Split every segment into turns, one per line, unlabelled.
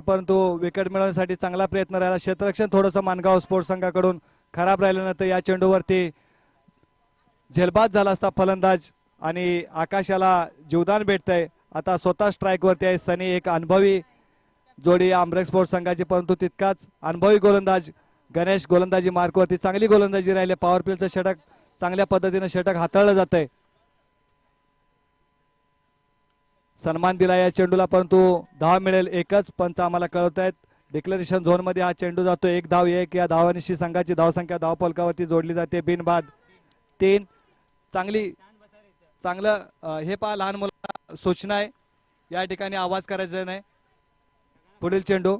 परंतु विकेट मिळवण्यासाठी चांगला प्रयत्न राहिला. क्षेत्ररक्षण थोडंसं मानगाव स्पोर्ट्स संघाकडून खराब राहिल्यानंतर या चेंडूवरती झेलबाद झाला असता फलंदाज आणि आकाशाला जीवदान भेटतंय. आता स्वतः स्ट्राईकवरती आहे. सनी एक अनुभवी जोडी आमरेक स्पोर्ट्स संघाची परंतु तितकाच अनुभवी गोलंदाज गणेश गोलंदाजी मार्कवरती चांगली गोलंदाजी राहिली. पॉवर प्लेचं षटक चांगल्या पद्धतीनं षटक हाताळलं जात आहे सन्मान दिला या चेंडूला परंतु धाव मिळेल एकच पंच आम्हाला कळवत आहेत. डिक्लेरेशन झोनमध्ये हा चेंडू जातो एक धाव एक. या धावानिशी संघाची धावसंख्या धावफलकावरती जोडली जाते. बिनबाद तीन. चांगली चांगलं हे पहा लहान मुलांना सूचना आहे. या ठिकाणी आवाज करायचा नाही. पुढील चेंडू.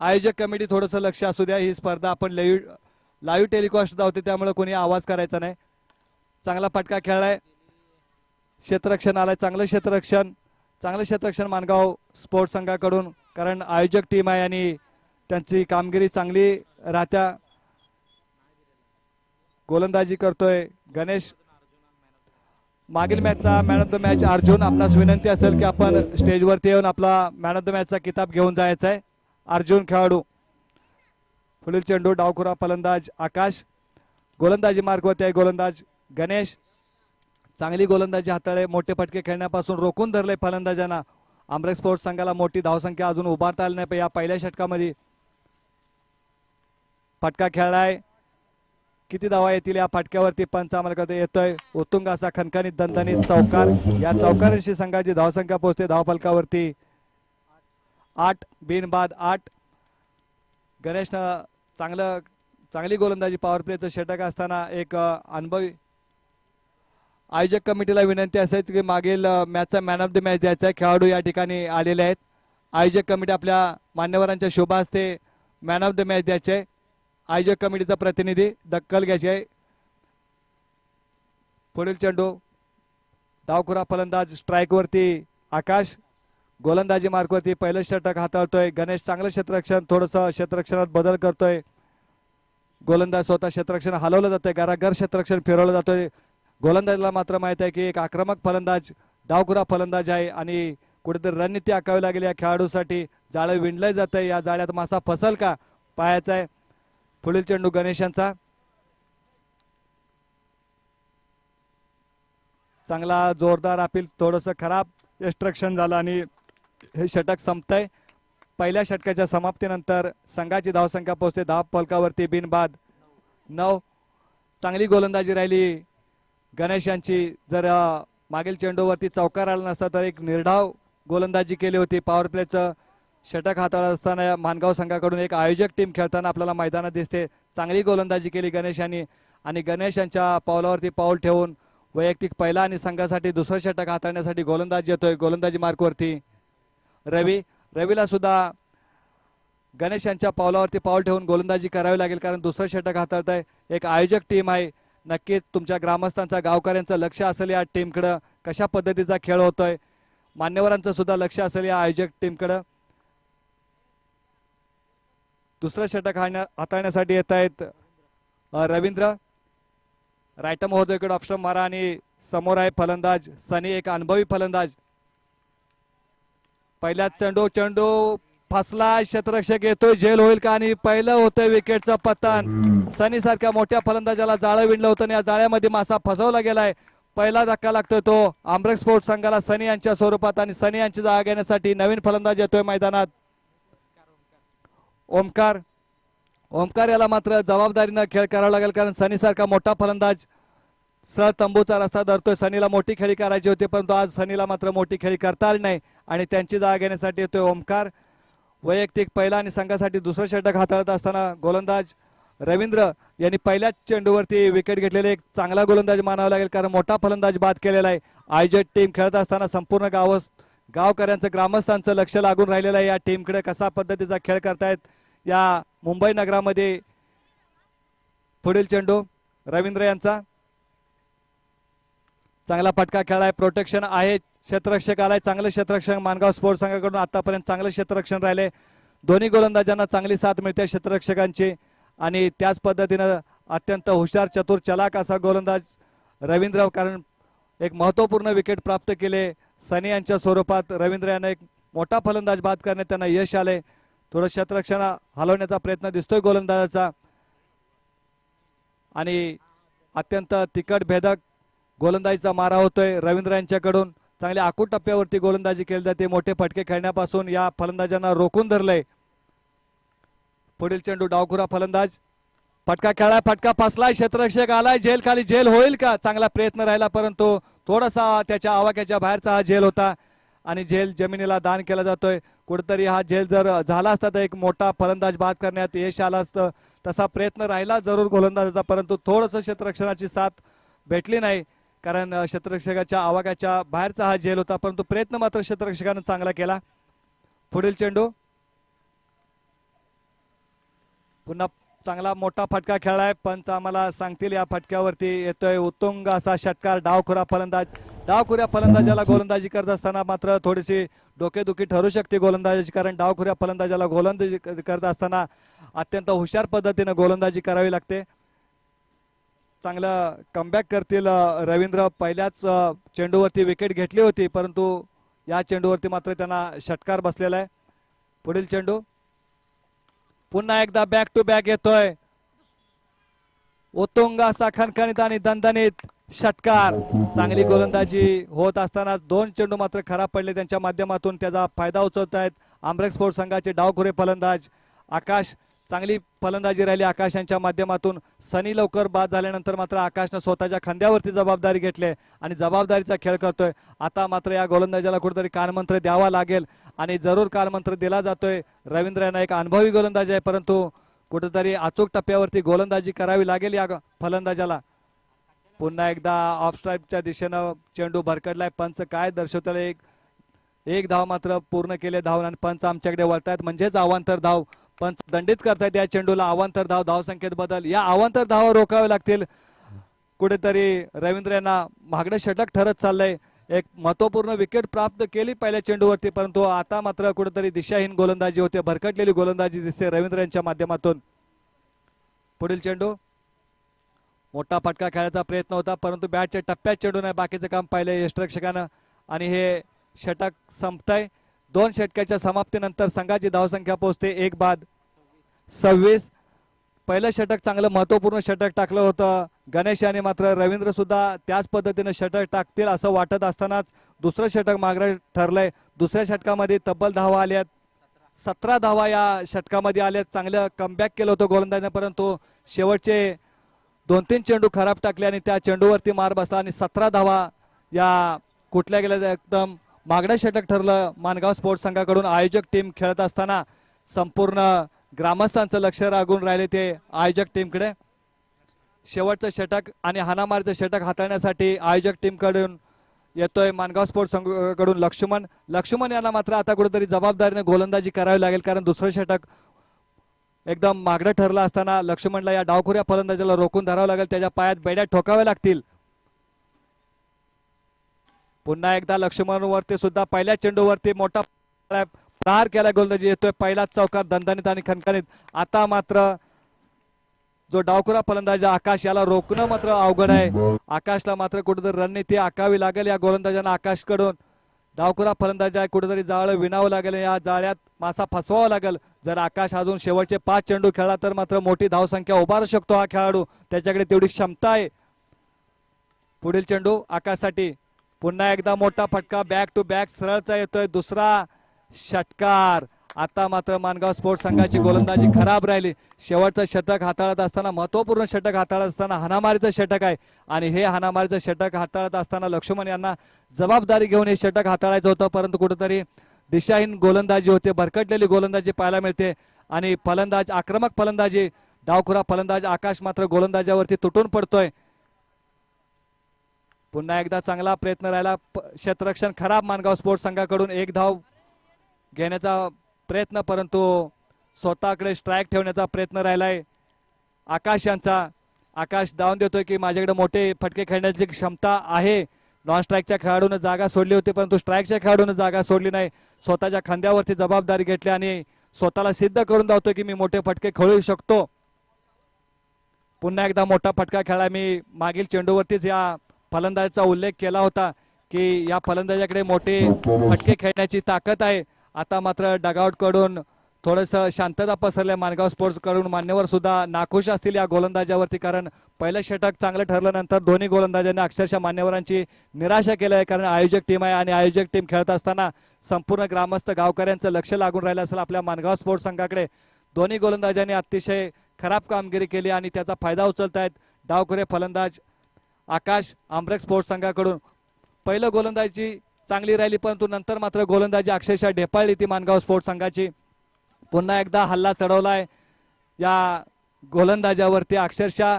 आयोजक कमिटी थोडंसं लक्ष असू द्या ही स्पर्धा आपण लाईव्ह लाईव्ह टेलिकास्ट धावते त्यामुळे कोणी आवाज करायचा नाही. चांगला फटका खेळलाय. क्षेत्ररक्षण आलंय. चांगलं क्षेत्ररक्षण चांगलं क्षेत्ररक्षण मानगाव स्पोर्ट्स संघाकडून कारण आयोजक टीम आहे आणि त्यांची कामगिरी चांगली राहत्या. गोलंदाजी करतोय गणेश. मागील मॅचचा man of the match Arjun आपणास विनंती असेल की आपण स्टेजवरती येऊन आपला मॅन ऑफ द मॅचचा किताब घेऊन जायचा आहे अर्जुन खेळाडू. पुढील चेंडू डावखुरा फलंदाज आकाश. गोलंदाजी मार्गवरती आहे गोलंदाज गणेश. चांगली गोलंदाजी हाताळे मोठे फटके खेळण्यापासून रोखून धरले फलंदाजांना. आमरे स्पोर्ट्स संघाला मोठी धावसंख्या अजून उभारता आली नाही या पहिल्या षटकामध्ये फटका खेळलाय. किती धावा येतील या फटक्यावरती पंच आम्हाला करतो येतोय. उत्तुंग असा खनखणीत दणदणीत चौकार. या चौकारांशी संघाची धावसंख्या पोहोचते धावफलकावरती. आठ बिनबाद आठ. गणेशनं चांगलं चांगली गोलंदाजी पॉवर प्लेचं षटक असताना एक अनुभवी आयोजक कमिटीला विनंती असेल की मागील मॅचचा मॅन ऑफ द मॅच द्यायचा आहे. खेळाडू या ठिकाणी आलेले आहेत. आयोजक कमिटी आपल्या मान्यवरांच्या शोभा हस्ते मॅन ऑफ द मॅच द्यायचे. आयोजक कमिटीचा प्रतिनिधी दक्कल घ्यायचे. आहे पुढील चेंडू डावखुरा फलंदाज स्ट्राईकवरती आकाश गोलंदाजी मार्कवरती पहिलं षटक हाताळतोय. गणेश चांगलं क्षेत्ररक्षण थोडंसं क्षेत्ररक्षणात बदल करतोय. गोलंदाज स्वतः क्षेत्ररक्षण हलवलं जातंय. घराघर क्षेत्ररक्षण फिरवलं जातोय. गोलंदाजला मात्र माहीत आहे की एक आक्रमक फलंदाज डावखुरा फलंदाज आहे आणि कुठेतरी रणनीती आखावी लागेल या खेळाडूसाठी. जाळं विणलं जातंय. या जाळ्यात मासा फसल का पाहायचा आहे. पुढील चेंडू गणेशांचा. चांगला जोरदार अपील थोडंसं खराब एक्स्ट्रक्शन झालं आणि हे षटक संपतंय. पहिल्या षटकाच्या समाप्तीनंतर संघाची धावसंख्या पोहोचते. दहा फलकावरती बिनबाद. नऊ. चांगली गोलंदाजी राहिली. गणेशांची जर मागील चेंडूवरती चौकार आला नसता तर एक निर्धाव गोलंदाजी केली होती. पॉवर प्लेचं षटक हाताळत असताना मानगाव संघाकडून एक आयोजक टीम खेळताना आपल्याला मैदानात दिसते. चांगली गोलंदाजी केली गणेश यांनी आणि गणेश यांच्या पावलावरती पाऊल ठेवून वैयक्तिक पहिला आणि संघासाठी दुसरं षटक हाताळण्यासाठी गोलंदाजी येतोय. गोलंदाजी मार्कवरती. रवी रवीला सुद्धा गणेश यांच्या पावलावरती पाऊल ठेवून गोलंदाजी करावी लागेल कारण दुसरं षटक हाताळत आहे एक आयोजक टीम आहे. नक्कीच तुमच्या ग्रामस्थांचा गावकऱ्यांचं लक्ष असेल या टीमकडं कशा पद्धतीचा खेळ होतोय? मान्यवरांचं सुद्धा लक्ष असेल या आयोजक टीमकडं दुसरं षटक हाण्या हाताळण्यासाठी येत आहेत रवींद्र. रायट महोदयकडे ऑप्शन मारा आणि समोर आहे फलंदाज सनी एक अनुभवी फलंदाज. पहिल्याच चेंडू चेंडू फसला क्षेत्ररक्षक येतोय झेल होईल का आणि पहिलं होतंय विकेटचं पतन. सनी सारख्या मोठ्या फलंदाजाला जाळं विणलं होतं आणि या जाळ्यामध्ये मासा फसवला गेलाय. पहिला धक्का लागतोय तो आमरक स्पोर्ट्स संघाला सनी यांच्या स्वरूपात आणि सनी यांची जागा घेण्यासाठी नवीन फलंदाज येतोय मैदानात. ओमकार. ओमकार याला मात्र जबाबदारीनं खेळ करावा लागेल कारण सनी सारखा मोठा फलंदाज सर तंबूचा रस्ता धरतोय. सनीला मोठी खेळी करायची होती परंतु आज सनीला मात्र मोठी खेळी करता आली नाही आणि त्यांची जागा घेण्यासाठी येतोय ओमकार. वैयक्तिक पहिला आणि संघासाठी दुसरं षटक हाताळत असताना गोलंदाज रवींद्र यांनी पहिल्याच चेंडूवरती विकेट घेतलेले. एक चांगला गोलंदाज मानावा लागेल कारण मोठा फलंदाज बाद केलेला आहे. आयोजक टीम खेळत असताना संपूर्ण गाव गावकऱ्यांचं ग्रामस्थांचं लक्ष लागून राहिलेलं आहे. या टीमकडे कसा पद्धतीचा खेळ करतायत या मुंबई नगरामध्ये पुढील चेंडू रवींद्र यांचा. चांगला फटका खेळाय प्रोटेक्शन आहे. क्षेत्ररक्षक आलाय चांगलं क्षेत्ररक्षण मानगाव स्पोर्ट्स संघाकडून आतापर्यंत चांगलं क्षेत्ररक्षण राहिले. दोन्ही गोलंदाजांना चांगली साथ मिळते क्षेत्ररक्षकांची. आणि त्याच पद्धतीनं अत्यंत हुशार चतुर चलाक असा गोलंदाज रवींद्र कारण एक महत्त्वपूर्ण विकेट प्राप्त केले. सनी यांच्या स्वरूपात रवींद्र यानं एक मोठा फलंदाज बाद करण्यात त्यांना यश आले. थोडं क्षेत्ररक्षण हलवण्याचा प्रयत्न दिसतोय गोलंदाजाचा. आणि अत्यंत तिखट भेदक गोलंदाजीचा मारा होतोय रवींद्र यांच्याकडून. चांगल्या आकूट टप्प्यावरती गोलंदाजी केली जाते. मोठे फटके खेळण्यापासून या फलंदाजांना रोखून धरलंय. पुढील चेंडू डावखुरा फलंदाज. फटका खेळाय फटका फसलाय क्षेत्ररक्षक आलाय. जेल खाली जेल होईल का? चांगला प्रयत्न राहिला परंतु थोडासा त्याच्या आवाक्याच्या बाहेरचा हा जेल होता. आणि झेल जमिनीला दान केला जातोय. कुठेतरी हा झेल जर झाला असता तर एक मोठा फलंदाज बाद करण्यात यश आला असतं. तसा प्रयत्न राहिला जरूर गोलंदाजाचा परंतु थोडंसं क्षेत्ररक्षणाची साथ भेटली नाही. कारण अ, क्षेत्ररक्षकाच्या बाहेरचा हा झेल होता परंतु प्रयत्न मात्र क्षेत्ररक्षकानं चांगला केला. पुढील चेंडू. पुन्हा चांगला मोठा फटका खेळलाय पंच आम्हाला सांगतील या फटक्यावरती येतोय उत्तुंग असा षटकार डावखुरा फलंदाज. डावखुऱ्या फलंदाजाला गोलंदाजी करत असताना मात्र थोडीशी डोकेदुखी ठरू शकते गोलंदाजी कारण डावखुऱ्या फलंदाजाला गोलंदाजी करत असताना अत्यंत हुशार पद्धतीनं गोलंदाजी करावी लागते. चांगलं कमबॅक करतील रवींद्र. पहिल्याच चेंडूवरती विकेट घेतली होती परंतु या चेंडूवरती मात्र त्यांना षटकार बसलेला आहे. पुढील चेंडू. पुन्हा एकदा बॅक टू बॅक येतोय. ओतुंगा असा खणखणीत आणि दणदणीत षटकार. चांगली गोलंदाजी होत असताना दोन चेंडू मात्र खराब पडले. त्यांच्या माध्यमातून त्याचा फायदा उचलत आहेत आंब्रेक स्पोर्ट्स संघाचे डावखुरे फलंदाज आकाश चांगली फलंदाजी राहिली आकाश यांच्या माध्यमातून. सनी लवकर बाद झाल्यानंतर मात्र आकाशनं स्वतःच्या खांद्यावरती जबाबदारी घेतली आणि जबाबदारीचा खेळ करतोय. आता मात्र या गोलंदाजाला कुठेतरी कानमंत्र द्यावा लागेल आणि जरूर कानमंत्र दिला जातोय. रवींद्र यांना एक अनुभवी गोलंदाज आहे परंतु कुठेतरी अचूक टप्प्यावरती गोलंदाजी करावी लागेल या फलंदाजाला. पुन्हा एकदा ऑफ स्ट्राईपच्या दिशेनं चेंडू भरकडलाय. पंच काय दर्शवतात एक एक धाव मात्र पूर्ण केले धाव आणि पंच आमच्याकडे वळतायत. म्हणजेच अवांतर धाव. पंच दंडित करतायत या चेंडूला. अवांतर धाव धाव संख्येत बदल. या अवांतर धावा रोखावे लागतील. कुठेतरी रवींद्र यांना महागडे षटक ठरत चाललंय. एक महत्त्वपूर्ण विकेट प्राप्त केली पहिल्या चेंडूवरती परंतु आता मात्र कुठेतरी दिशाहीन गोलंदाजी होते. भरकटलेली गोलंदाजी दिसते रवींद्र यांच्या माध्यमातून. पुढील चेंडू. मोठा फटका खेळायचा प्रयत्न होता परंतु बॅटच्या टप्प्यात चेंडू नाही बाकीचं काम पाहिलं यष्टरक्षकानं आणि हे षटक संपतंय. दोन षटकाच्या समाप्तीनंतर संघाची धावसंख्या पोहोचते. एक बाद सव्वीस. पहिलं षटक चांगलं महत्त्वपूर्ण षटक टाकलं होतं. गणेश यांनी मात्र रवींद्र सुद्धा त्याच पद्धतीनं षटक टाकतील असं वाटत असतानाच दुसरं षटक मागं ठरलंय. दुसऱ्या षटकामध्ये तब्बल धावा आल्यात. सतरा धावा या षटकामध्ये आल्यात. चांगलं कमबॅक केलं होतं गोलंदाजाने परंतु शेवटचे दोन तीन चेंडू खराब टाकले आणि त्या चेंडूवरती मार बसला आणि सतरा धावा या कुठल्या गेल्या एकदम मागडं षटक ठरलं. मानगाव स्पोर्ट्स संघाकडून आयोजक टीम खेळत असताना संपूर्ण ग्रामस्थांचं लक्ष लागून राहिले ते आयोजक टीमकडे. शेवटचं षटक आणि हाणामारीचं षटक हाताळण्यासाठी आयोजक टीमकडून येतोय मानगाव स्पोर्ट्स संघाकडून लक्ष्मण. लक्ष्मण यांना मात्र आता कुठेतरी जबाबदारीने गोलंदाजी करावी लागेल कारण दुसरं षटक एकदम मागडं ठरलं असताना लक्ष्मणला या डावखुऱ्या फलंदाजाला रोखून धरावं लागेल. त्याच्या पायात बेड्या ठोकाव्या लागतील. पुन्हा एकदा लक्ष्मण वरती सुद्धा पहिल्या चेंडूवरती मोठा प्रहार केला गोलंदाजी येतोय पहिलाच चौकार दणदणीत आणि खणखणीत. आता मात्र जो डावखुरा फलंदाज आकाश याला रोखणं मात्र अवघड आहे. आकाशला मात्र कुठेतरी रणनीती आखावी लागेल या गोलंदाजांना आकाशकडून. डावखुरा फलंदाज आहे कुठेतरी जाळं विणावं लागेल या जाळ्यात मासा फसवावा लागेल. जर आकाश अजून शेवटचे पाच चेंडू खेळला तर मात्र मोठी धावसंख्या उभारू शकतो हा खेळाडू. त्याच्याकडे तेवढी क्षमता आहे. पुढील चेंडू आकाशसाठी. पुन्हा एकदा मोठा फटका बॅक टू बॅक सरळचा येतोय दुसरा षटकार. आता मात्र मानगाव स्पोर्ट्स संघाची गोलंदाजी खराब राहिली. शेवटचं षटक हाताळत असताना महत्त्वपूर्ण षटक हाताळत असताना हानामारीचं षटक आहे. आणि हे हानामारीचं षटक हाताळत असताना लक्ष्मण यांना जबाबदारी घेऊन हे षटक हाताळायचं होतं परंतु कुठेतरी दिशाहीन गोलंदाजी होते भरकटलेली गोलंदाजी पाहायला मिळते. आणि फलंदाज आक्रमक फलंदाजी डावखुरा फलंदाज आकाश मात्र गोलंदाजावरती तुटून पडतोय. पुन्हा एकदा चांगला प्रयत्न राहिला. प- क्षेत्ररक्षण खराब मानगाव स्पोर्ट्स संघाकडून एक धाव घेण्याचा प्रयत्न परंतु स्वतःकडे स्ट्राईक ठेवण्याचा प्रयत्न राहिलाय. आकाश यांचा आकाश दावून देतोय की माझ्याकडे मोठे फटके खेळण्याची क्षमता आहे. नॉन स्ट्राईकच्या खेळाडूनं जागा सोडली होती परंतु स्ट्राईकच्या खेळाडूनं जागा सोडली नाही. स्वतःच्या खांद्यावरती जबाबदारी घेतली आणि स्वतःला सिद्ध करून दावतोय की मी मोठे फटके खेळू शकतो. पुन्हा एकदा मोठा फटका खेळा मी मागील चेंडूवरतीच या फलंदाजाचा उल्लेख केला होता की या फलंदाजाकडे मोठे फटके खेळण्याची ताकद आहे. आता मात्र डगआउटकडून थोडस शांतता पसरले मानगाव स्पोर्ट्सकडून. मान्यवर सुद्धा नाखुश असतील या गोलंदाजावरती कारण पहिलं षटक चांगलं ठरल्यानंतर दोन्ही गोलंदाजांनी अक्षरशः मान्यवरांची निराशा केली आहे कारण आयोजक टीम आहे आणि आयोजक टीम खेळत असताना संपूर्ण ग्रामस्थ गावकऱ्यांचं लक्ष लागून राहिलं असेल आपल्या मानगाव स्पोर्ट्स संघाकडे. दोन्ही गोलंदाजांनी अतिशय खराब कामगिरी केली आणि त्याचा फायदा उचलत आहेत डावखुरे फलंदाज आकाश आंब्रेक स्पोर्ट्स संघाकडून. पहिलं गोलंदाजी चांगली राहिली परंतु नंतर मात्र गोलंदाजी अक्षरशः ढेपाळली ती मानगाव स्पोर्ट्स संघाची. पुन्हा एकदा हल्ला चढवलाय. या गोलंदाजावरती अक्षरशः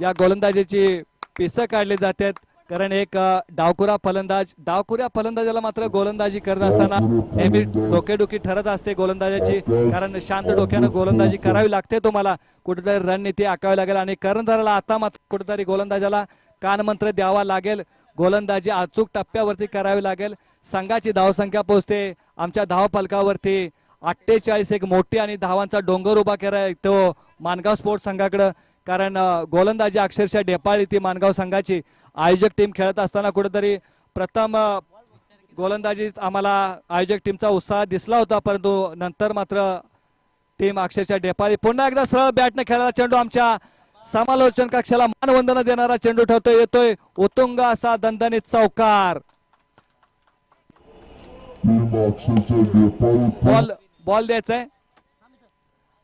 या गोलंदाजीची पिसं काढली जातात. कारण एक डावखुरा डावकुरा फलंदाज डावकुऱ्या फलंदाजाला मात्र गोलंदाजी करत असताना नेहमी डोकेडुकी ठरत असते गोलंदाजाची. कारण शांत डोक्यानं गोलंदाजी करावी लागते तुम्हाला. कुठेतरी रणनीती आखावी लागेल आणि कर्णधाराला आता मात्र कुठेतरी गोलंदाजाला कानमंत्र द्यावा लागेल. गोलंदाजी अचूक टप्प्यावरती करावी लागेल. संघाची धावसंख्या पोहोचते. आमच्या धावफलकावरती अठ्ठेचाळीस एक मोठी आणि धावांचा डोंगर उभा केला तो मानगाव स्पोर्ट्स संघाकडं. कारण गोलंदाजी अक्षरशः ढेपाळी ती मानगाव संघाची आयोजक टीम खेळत असताना कुठेतरी प्रथम गोलंदाजीत आम्हाला आयोजक टीमचा उत्साह दिसला होता परंतु नंतर मात्र टीम अक्षरशः ढेपाळी. पुन्हा एकदा सरळ बॅटने खेळायला चेंडू आमच्या समालोचन कक्षाला मानवंदना देणारा चेंडू ठेवतोय येतोय उतुंग असा दणदणीत चौकार. बॉल बॉल द्यायचा आहे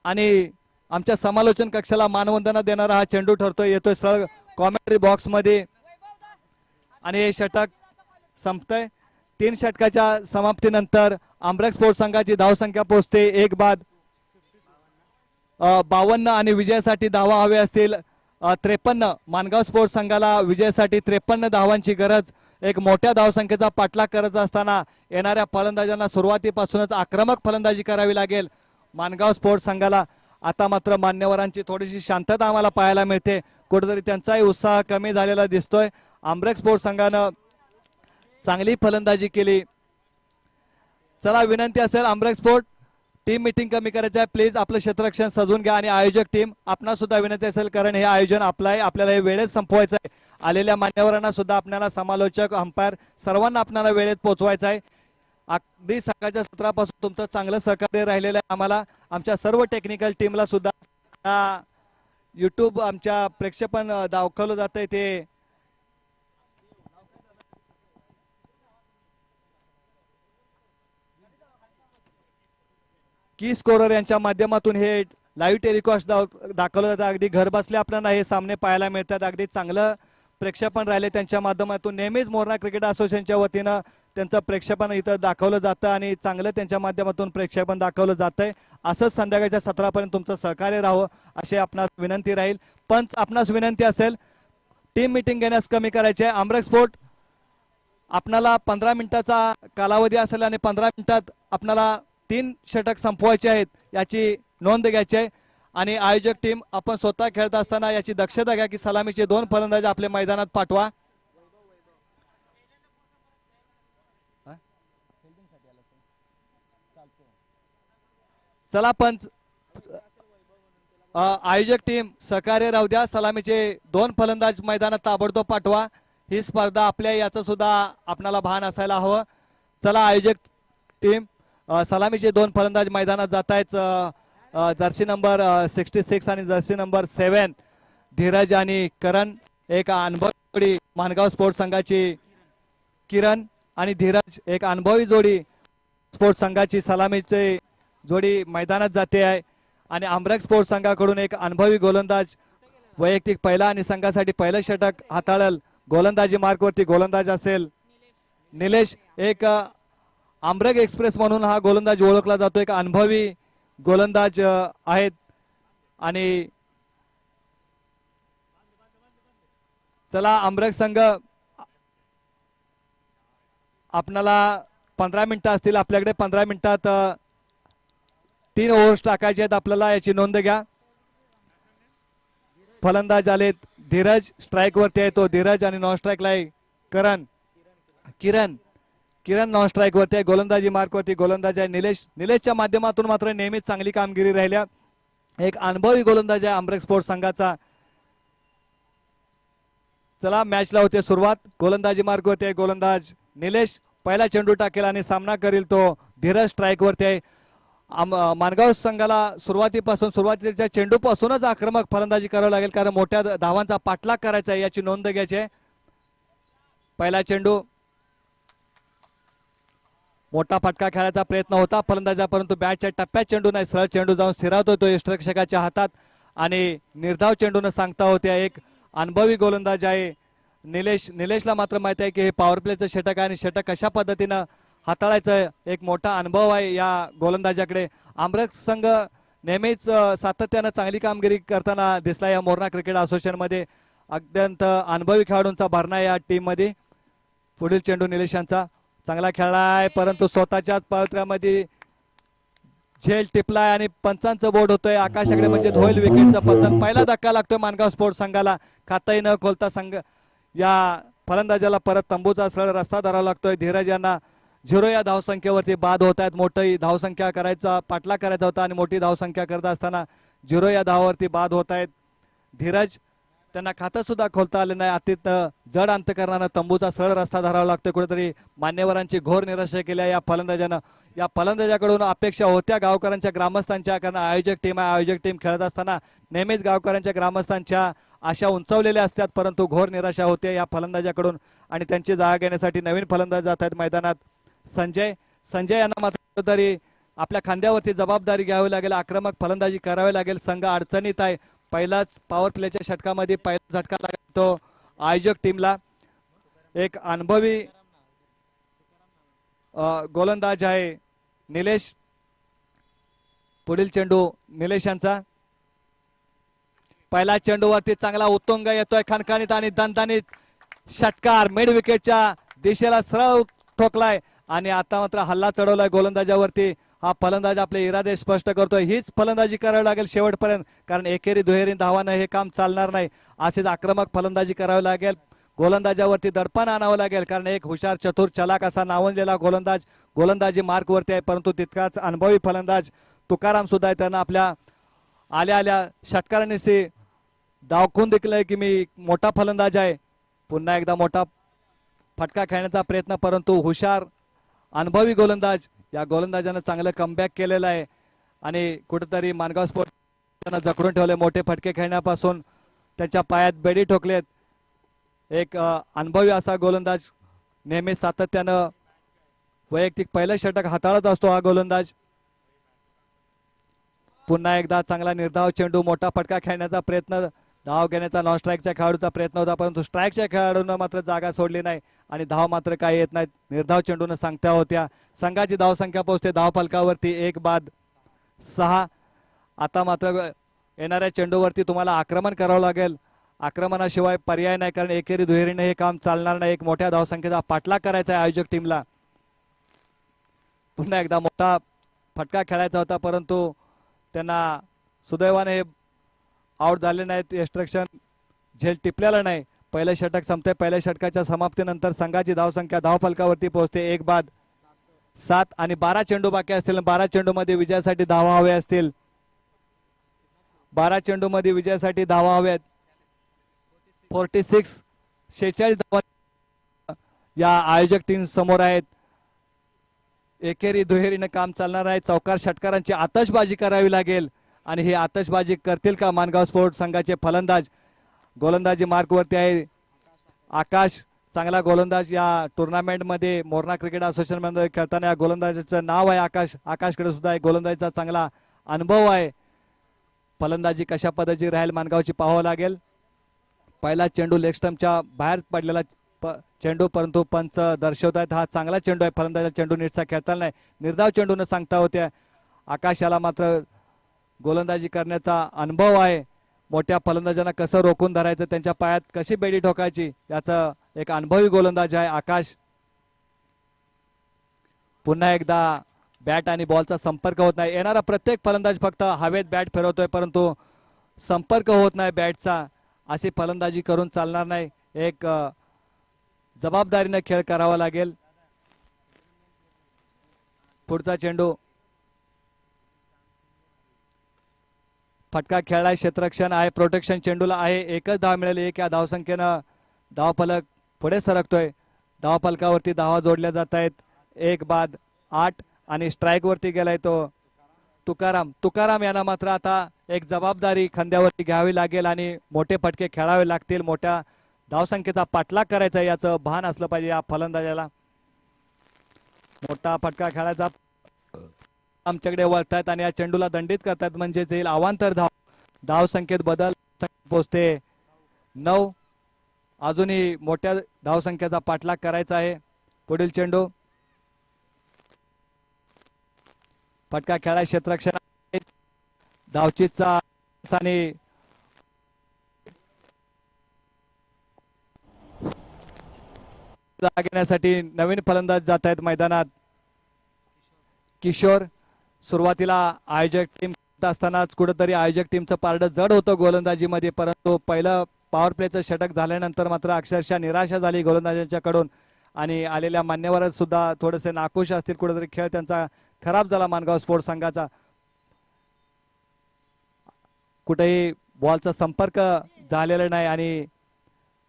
आणि आमच्या समालोचन कक्षाला मानवंदना देणारा हा चेंडू ठरतोय. येतोय सरळ कॉमेंट्री बॉक्समध्ये आणि हे षटक संपतंय. तीन षटकाच्या समाप्तीनंतर आंब्रेक स्पोर्ट्स संघाची धावसंख्या पोहोचते. एक बाद बावन्न आणि विजयासाठी धावा हवे असतील. त्रेपन्न. मानगाव स्पोर्ट्स संघाला विजयासाठी त्रेपन्न धावांची गरज. एक मोठ्या धावसंख्येचा पाठलाग करत असताना येणाऱ्या फलंदाजांना सुरुवातीपासूनच आक्रमक फलंदाजी करावी लागेल. मानगाव स्पोर्ट्स संघाला आता मात्र मान्यवरांची थोडीशी शांतता आम्हाला पाहायला मिळते. कुठेतरी त्यांचाही उत्साह कमी झालेला दिसतोय. आंब्रेक स्पोर्ट्स संघानं चांगली फलंदाजी केली. चला विनंती असेल आंब्रेक स्पोर्ट. टीम मीटिंग कमी करायचं आहे. प्लीज आपलं क्षेत्ररक्षण सजून घ्या आणि आयोजक टीम आपणा सुद्धा विनंती असेल कारण हे आयोजन आपलं आहे आपल्याला हे वेळेत संपवायचं आहे. आलेल्या मान्यवरांना सुद्धा आपल्याला समालोचक अंपायर सर्वांना आपल्याला वेळेत पोहोचवायचं आहे. अगदी सकाळच्या सत्रापासून तुमचं चांगलं सहकार्य राहिलेलं आहे आम्हाला. आमच्या सर्व टेक्निकल टीमला सुद्धा. युट्यूब आमच्या प्रेक्षेपण दाखवलं जात आहे ते. की स्कोरर यांच्या माध्यमातून हे लाईव्ह टेलिकास्ट दाखवलं जातं. अगदी घर बसल्या आपल्याला हे सामने पाहायला मिळतात. अगदी चांगलं प्रेक्षेपण राहिले त्यांच्या माध्यमातून. नेहमीच मोरणा क्रिकेट असोसिएशनच्या वतीनं त्यांचं प्रेक्षेपण इथं दाखवलं जातं आणि चांगलं त्यांच्या माध्यमातून प्रेक्षेपण दाखवलं जातंय. असंच संध्याकाळच्या सत्रापर्यंत तुमचं सहकार्य राहावं अशी आपणास विनंती राहील. पंच आपणास विनंती असेल टीम मिटिंग घेण्यास कमी करायचे आहे आमरक स्पोर्ट आपणाला पंधरा मिनिटाचा कालावधी असेल आणि पंधरा मिनिटात आपणाला तीन षटक संपवायचे आहेत याची नोंद घ्यायची आहे. आणि आयोजक टीम आपण स्वतः खेळत असताना याची दक्षता घ्या की सलामीचे दोन फलंदाज आपल्या मैदानात पाठवा. चला पंच आयोजक टीम सहकार्य राहू द्या. सलामीचे दोन फलंदाज मैदानात ताबडतोब पाठवा. ही स्पर्धा आपल्या याचं सुद्धा आपणाला भान असायला हवं. चला आयोजक टीम सलामीचे दोन फलंदाज मैदानात जात आहेत जर्सी नंबर सिक्स्टी सिक्स आणि जर्सी नंबर सेवन धीरज आणि करण. एक अनुभवी मानगाव स्पोर्ट्स संघाची किरण आणि धीरज एक अनुभवी जोडी स्पोर्ट्स संघाची सलामीचे जोडी मैदानात जाते आहे. आणि आमरक स्पोर्ट्स संघाकडून एक अनुभवी गोलंदाज वैयक्तिक पहिला आणि संघासाठी पहिलं षटक हाताळल. गोलंदाजी मार्कवरती गोलंदाज असेल. निलेश एक आमरक एक्सप्रेस म्हणून हा गोलंदाज ओळखला जातो. एक अनुभवी गोलंदाज आहेत. आणि चला आमरक संघ आपणाला पंधरा मिनिटं असतील. आपल्याकडे पंधरा मिनिटात तीन ओव्हर्स टाकायचे आहेत आपल्याला याची नोंद घ्या. फलंदाज आलेत धीरज स्ट्राईक वरती आहे तो धीरज आणि नॉन स्ट्राईकला आहे करण. किरण किरण नॉन स्ट्राईक वरती आहे गोलंदाजी मार्क वरती गोलंदाज आहे निलेश निलेशच्या माध्यमातून मात्र नेहमीच चांगली कामगिरी राहिल्या. एक अनुभवी गोलंदाज आहे आंब्रेक स्पोर्ट्स संघाचा. चला मॅचला होते सुरुवात. गोलंदाजी मार्ग होते गोलंदाज निलेश पहिला चेंडू टाकेल आणि सामना करील तो. धीरज स्ट्राईकवरती आहे. आम मानगाव संघाला सुरुवातीपासून सुरुवातीच्या चेंडूपासूनच आक्रमक फलंदाजी करावी लागेल कारण मोठ्या धावांचा पाठलाग करायचा आहे याची नोंद घ्यायची आहे. पहिला चेंडू. मोठा फटका खेळायचा प्रयत्न होता फलंदाजा परंतु बॅटच्या टप्प्यात चेंडू नाही. सरळ चेंडू जाऊन स्थिरावतो तो यष्टरक्षकाच्या हातात. आणि निर्धाव चेंडून सांगता होत्या एक अनुभवी गोलंदाज आहे. निलेश निलेशला मात्र माहिती आहे की हे पॉवर प्लेचं षटक आहे आणि षटक कशा पद्धतीनं हाताळायचं एक मोठा अनुभव आहे या गोलंदाजाकडे. आमरक संघ नेहमीच सातत्यानं चांगली कामगिरी करताना दिसला या मोरणा क्रिकेट असोसिएशनमध्ये. अत्यंत अनुभवी खेळाडूंचा भरणा या टीममध्ये. पुढील चेंडू निलेशांचा. चांगला खेळला आहे परंतु स्वतःच्याच पावत्र्यामध्ये झेल टिपलाय आणि पंचांचं बोर्ड होतोय. आकाशाकडे म्हणजे धोईल विकेटचा पतन. पहिला धक्का लागतोय मानगाव स्पोर्ट्स संघाला. खाताही न खोलता संघ या फलंदाजाला परत तंबूचा सरळ रस्ता धरावा लागतोय. धीरज यांना झिरो या धावसंख्येवरती बाद होत आहेत. मोठी धावसंख्या करायचा पाठला करायचा होता आणि मोठी धावसंख्या करत असताना झिरो या धावावरती बाद होत आहेत. धीरज त्यांना खातं सुद्धा खोलता आलं नाही. अतित जड अंतकरणानं तंबूचा सरळ रस्ता धरावा लागतो कुठेतरी मान्यवरांची घोर निराशा केल्या या फलंदाजानं. या फलंदाजाकडून अपेक्षा होत्या गावकऱ्यांच्या ग्रामस्थांच्या. कारण आयोजक टीम आहे आयोजक टीम खेळत असताना नेहमीच गावकऱ्यांच्या ग्रामस्थांच्या आशा उंचावलेल्या असतात. परंतु घोर निराशा होते या फलंदाजाकडून. आणि त्यांची जागा घेण्यासाठी नवीन फलंदाज जात आहेत मैदानात. संजय संजय यांना मात्र तरी आपल्या खांद्यावरती जबाबदारी घ्यावी लागेल आक्रमक फलंदाजी करावी लागेल संघ अडचणीत आहे. पहिलाच पॉवर प्लेच्या षटकामध्ये पहिला झटका लागतो आयोजक टीमला एक अनुभवी गोलंदाज आहे निलेश पुढील चेंडू निलेश यांचा. पहिला चेंडूवरती चांगला उत्तुंग येतोय खणखणीत आणि दणदणीत. षटकार मिड विकेटच्या दिशेला सरळ ठोकलाय. आणि आता मात्र हल्ला चढवलाय गोलंदाजावरती. हा फलंदाज आपले इरादे स्पष्ट करतोय. हीच फलंदाजी करावी लागेल शेवटपर्यंत. कारण एकेरी दुहेरी धावानं हे काम चालणार नाही. असेच आक्रमक फलंदाजी करावी लागेल. गोलंदाजावरती दडपण आणावं लागेल. कारण एक हुशार चतुर चलाक असा नावंजलेला गोलंदाज गोलंदाजी मार्कवरती आहे. परंतु तितकाच अनुभवी फलंदाज तुकाराम सुद्धा आहे. त्यांना आपल्या आल्या आल्या षटकारांनीशी दाखवून देखील की मी मोठा फलंदाज आहे. पुन्हा एकदा मोठा फटका खेळण्याचा प्रयत्न. परंतु हुशार अनुभवी गोलंदाज या गोलंदाजानं चांगलं कमबॅक केलेलं आहे. आणि कुठेतरी मानगाव स्पोर्ट त्यांना जखडून ठेवले मोठे फटके खेळण्यापासून. त्यांच्या पायात बेडी ठोकलेत. एक अनुभवी असा गोलंदाज नेहमी सातत्यानं वैयक्तिक पहिलं षटक हाताळत असतो हा गोलंदाज. पुन्हा एकदा चांगला निर्धाव चेंडू मोठा फटका खेळण्याचा प्रयत्न धाव घेण्याचा नॉन स्ट्राईकच्या खेळाडूचा प्रयत्न होता परंतु स्ट्राईकच्या खेळाडूनं मात्र जागा सोडली नाही आणि धाव मात्र काही येत नाहीत. निर्धाव चेंडून सांगत्या होत्या. संघाची धावसंख्या पोहोचते. धाव फलकावरती एक बाद सहा. आता मात्र येणाऱ्या चेंडूवरती तुम्हाला आक्रमण करावं लागेल. आक्रमणाशिवाय पर्याय नाही कारण एकेरी दुहेरीने हे काम चालणार नाही. एक मोठ्या धावसंख्येचा पाठलाग करायचा आहे आयोजक टीमला. पुन्हा एकदा मोठा फटका खेळायचा होता परंतु त्यांना सुदैवाने आउट झाले नाहीत एक्स्ट्रक्शन झेल टिपलेला नाही. पहिलं षटक संपते पहिल्या षटकाच्या समाप्तीनंतर संघाची धावसंख्या धाव फलकावरती पोहोचते. एक बाद सात आणि बारा चेंडू बाकी असतील. बारा चेंडू मध्ये विजयासाठी धावा हवे असतील. बारा चेंडू मध्ये विजयासाठी धावा हव्यात फोर्टी सिक्स शेहेचाळीस धावा या आयोजक टीम समोर आहेत. एकेरी दुहेरीनं काम चालणार आहे. चौकार षटकारांची आतषबाजी करावी लागेल. आणि हे आतषबाजी करतील का मानगाव स्पोर्ट संघाचे फलंदाज? गोलंदाजी मार्कवरती आहे. आकाश चांगला गोलंदाज या टुर्नामेंटमध्ये मोरणा क्रिकेट असोसिएशनमध्ये खेळताना या गोलंदाजाचं नाव आहे आकाश. आकाशकडे सुद्धा एक गोलंदाजीचा चांगला अनुभव आहे. फलंदाजी कशा पद्धतीची राहील मानगावची पाहावं लागेल. पहिला चेंडू लेगस्टमच्या बाहेर पडलेला प- चेंडू परंतु पंच दर्शवत आहेत हा चांगला चेंडू आहे. फलंदाजा चेंडू नीटचा खेळताना नाही. निर्धाव चेंडूनं सांगता होत्या आकाश याला मात्र गोलंदाजी करण्याचा अनुभव आहे. मोठ्या फलंदाजांना कसं रोखून धरायचं त्यांच्या पायात कशी बेडी ठोकायची याचा एक अनुभवी गोलंदाज आहे आकाश. पुन्हा एकदा बॅट आणि बॉलचा संपर्क होत नाही. येणारा प्रत्येक फलंदाज फक्त हवेत बॅट फिरवतोय परंतु संपर्क होत नाही बॅटचा. अशी फलंदाजी करून चालणार नाही. एक जबाबदारीनं खेळ करावा लागेल. पुढचा चेंडू फटका खेळलाय क्षेत्ररक्षण आहे प्रोटेक्शन चेंडूला आहे. एकच धाव मिळाली एक या धावसंख्येनं धावफलक पुढे सरकतोय. धावफलकावरती धावा जोडल्या जात आहेत एक बाद आठ आणि स्ट्राईकवरती गेलाय तो तुकाराम. तुकाराम यांना मात्र आता एक जबाबदारी खांद्यावरती घ्यावी लागेल आणि मोठे फटके खेळावे लागतील. मोठ्या धावसंख्येचा पाठलाग करायचा आहे याचं भान असलं पाहिजे या फलंदाजाला. मोठा फटका खेळायचा. आमच्याकडे वळतायत आणि या चेंडूला दंडित करतात म्हणजे येईल अवांतर धाव. धाव संख्येत बदल पोचते नऊ. अजूनही मोठ्या धावसंख्येचा पाठलाग करायचा आहे. पुढील चेंडू. फटका खेळा क्षेत्रक्षण धावचीचा आणि घेण्यासाठी नवीन फलंदाज जात आहेत मैदानात. किशोर. सुरुवातीला आयोजक टीम असतानाच कुठेतरी आयोजक टीमचं पारडं जड होतं गोलंदाजीमध्ये परंतु पहिलं पॉवर प्लेचं षटक झाल्यानंतर मात्र अक्षरशः निराशा झाली गोलंदाजांच्याकडून. आणि आलेल्या मान्यवर सुद्धा थोडेसे नाखुश असतील कुठेतरी खेळ त्यांचा खराब झाला मानगाव स्पोर्ट्स संघाचा. कुठेही बॉलचा संपर्क झालेला नाही आणि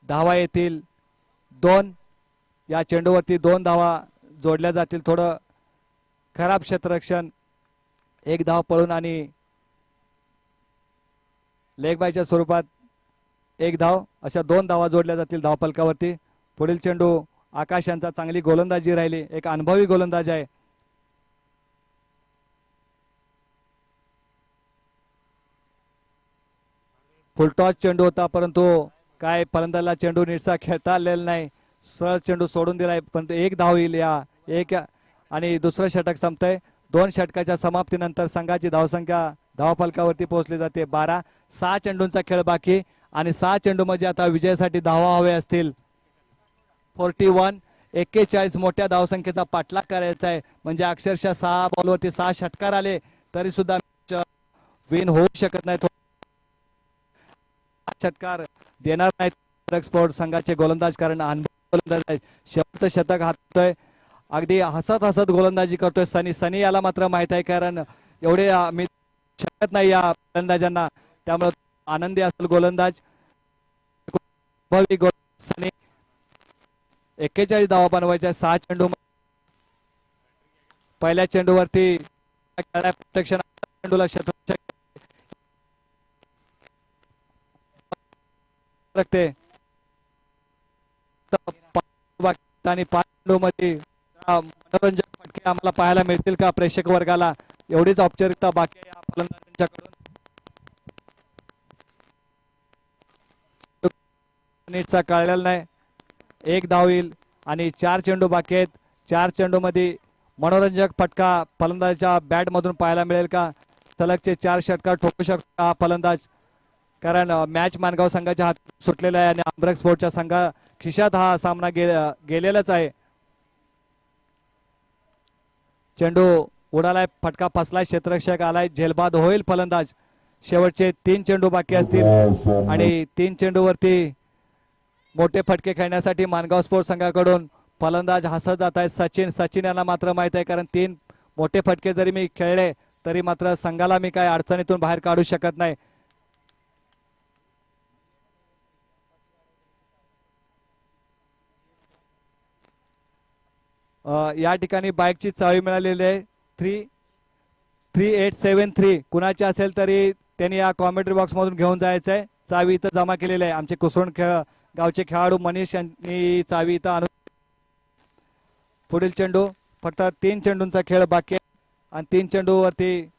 धावा येतील दोन या चेंडूवरती दोन धावा जोडल्या जातील. थोडं खराब क्षेत्ररक्षण एक धाव पळून आणि लेगबायच्या स्वरूपात एक धाव अशा दोन धावा जोडल्या जातील धावपलकावरती. पुढील चेंडू आकाश यांचा चांगली गोलंदाजी राहिली. एक अनुभवी गोलंदाज आहे. फुलटॉस चेंडू होता परंतु काय फलंदाजला चेंडू नीटसा खेळता आलेला नाही. सरळ चेंडू सोडून दिलाय परंतु एक धाव येईल या एक आणि दुसरं षटक संपतंय. दोन षटकाच्या समाप्तीनंतर संघाची धावसंख्या धावफलकावरती पोहोचली जाते. बारा सहा चेंडूंचा खेळ बाकी आणि सहा चेंडू म्हणजे आता विजयासाठी धावा हवे असतील. फोर्टी वन एक्केचाळीस मोठ्या धावसंख्येचा पाठलाग करायचा आहे. म्हणजे अक्षरशः सहा बॉलवरती सहा षटकार आले तरी सुद्धा विन होऊ शकत नाही. षटकार देणार नाहीत. संघाचे गोलंदाज कारण अनुभव गोलंदाज आहे शेवटचं शतक हातोय. अगदी हसत हसत गोलंदाजी करतोय सनी सनी याला मात्र माहीत आहे कारण एवढे मी शकत नाही या गोलंदाजांना त्यामुळे आनंदी असेल गोलंदाज सनी एक्केचाळीस धावा बनवायच्या सहा चेंडू पहिल्या चेंडूवरती प्रत्यक्ष चेंडूला आणि पाच चेंडू मध्ये मनोरंजक फटके आम्हाला पाहायला मिळतील का प्रेक्षक वर्गाला? एवढीच औपचारिकता बाकी आहे या फलंदाजांच्याकडून. नीटचा कळलेला नाही. एक धाव येईल आणि चार चेंडू बाकी आहेत. चार चेंडू मध्ये मनोरंजक फटका फलंदाजाच्या बॅट मधून पाहायला मिळेल का? सलगचे चार षटकार ठोकू शकतो हा फलंदाज. कारण मॅच मानगाव संघाच्या हात सुटलेला आहे आणि आंब्रक स्पोर्टच्या संघा खिशात हा सामना गे गेलेलाच आहे. चेंडू उडालाय फटका फसलाय क्षेत्ररक्षक आलाय झेलबाद होईल फलंदाज. शेवटचे तीन चेंडू बाकी असतील. आणि तीन चेंडूवरती मोठे फटके खेळण्यासाठी मानगाव स्पोर्ट्स संघाकडून फलंदाज हसत जात आहेत सचिन सचिन यांना मात्र माहीत आहे कारण तीन मोठे फटके जरी मी खेळले तरी मात्र संघाला मी काय अडचणीतून बाहेर काढू शकत नाही. या ठिकाणी बाईकची चावी मिळालेली आहे. Three three eight seven three. कुणाची असेल तरी त्यांनी या कॉमेंट्री बॉक्समधून घेऊन जायचं आहे. चावी इथं जमा केलेली आहे. आमचे कुसरून खेळ गावचे खेळाडू मनीष यांनी चावी इथं आणून पुढील चेंडू फक्त तीन चेंडूंचा खेळ बाकी आहे. आणि तीन चेंडूवरती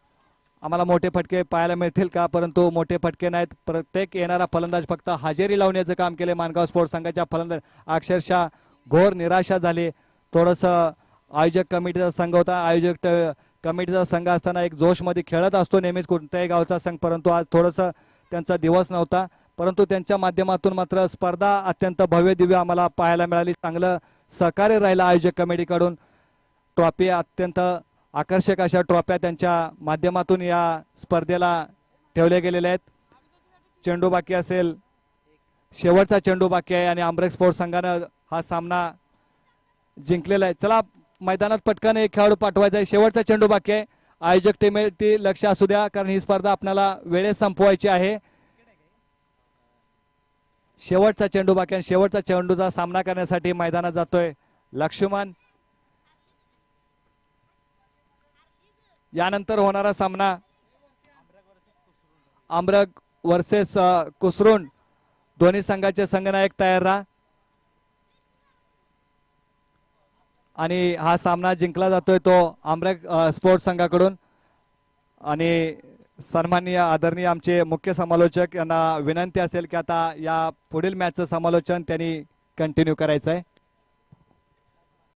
आम्हाला मोठे फटके पाहायला मिळतील का? परंतु मोठे फटके नाहीत. प्रत्येक येणारा फलंदाज फक्त हजेरी लावण्याचं काम केले मानगाव स्पोर्ट्स संघाच्या फलंदाज. अक्षरशः घोर निराशा झाली. थोडंसं आयोजक कमिटीचा संघ होता. आयोजक ट- कमिटीचा संघ असताना एक जोशमध्ये खेळत असतो नेहमीच कोणत्याही गावचा संघ परंतु आज थोडंसं त्यांचा दिवस नव्हता. परंतु त्यांच्या माध्यमातून मात्र स्पर्धा अत्यंत भव्य दिव्य आम्हाला पाहायला मिळाली. चांगलं सहकार्य राहिलं आयोजक कमिटीकडून. ट्रॉफी अत्यंत आकर्षक अशा ट्रॉफ्या त्यांच्या माध्यमातून या स्पर्धेला ठेवल्या गेलेल्या आहेत. चेंडू बाकी असेल शेवटचा चेंडू बाकी आहे आणि आंब्रेक स्पोर्ट्स संघानं हा सामना जिंकलेला आहे. चला मैदानात पटकन एक खेळाडू पाठवायचा आहे. शेवटचा चेंडू बाकी आहे. आयोजक टीमेटी लक्ष असू द्या कारण ही स्पर्धा आपल्याला वेळेत संपवायची आहे. शेवटचा चेंडू बाकी आणि शेवटचा चेंडूचा सामना करण्यासाठी मैदानात जातोय लक्ष्मण. यानंतर होणारा सामना आमरग वर्सेस कुसरून दोन्ही संघाचे संघनायक तयार राहा. आणि हा सामना जिंकला जातोय तो आमरग स्पोर्ट्स संघाकडून. आणि सन्माननीय आदरणीय आमचे मुख्य समालोचक यांना विनंती असेल की आता या पुढील मॅचचं समालोचन त्यांनी कंटिन्यू करायचं आहे